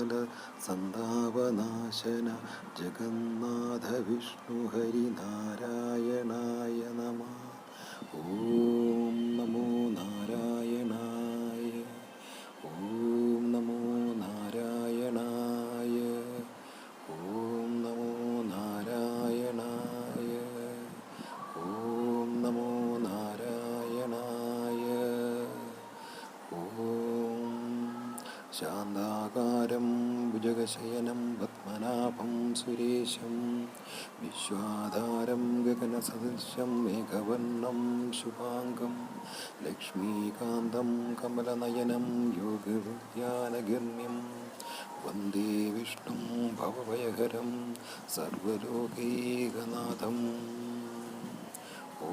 സകല സന്താപനാശന ജഗന്നാഥ വിഷ്ണു ഹരിനാരായണായ നമ. ഓം ശാന്താകാരം ഭുജഗശയനം പത്മനാഭം സുരേശം വിശ്വാധാരം ഗഗനസദൃശം മേഘവർണം ശുഭാംഗം ലക്ഷ്മീകാന്തം കമലനയനം യോഗവിദ്യാനഗമ്യം വന്ദേ വിഷ്ണു ഭവഭയഹരം സർവലോകൈകനാഥം ഓ